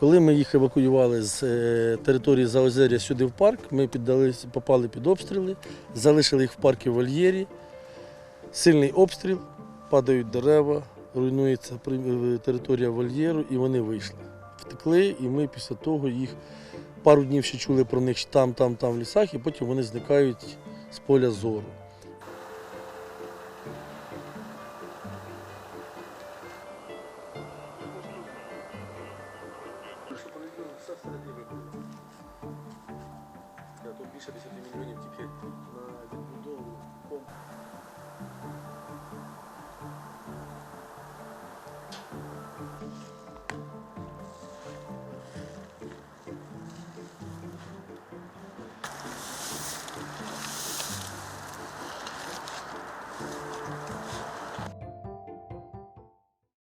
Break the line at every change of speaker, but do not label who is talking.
Коли ми їх евакуювали з е, території Заозер'я сюди в парк, ми піддались, попали під обстріли, залишили їх в парку в вольєрі. Сильний обстріл, падають дерева, руйнується е, територія вольєру, і вони вийшли. Втекли, і ми після того їх пару днів ще чули про них там, там, там в лісах, і потім вони зникають з поля зору. Тут більше 10 мільйонів тільки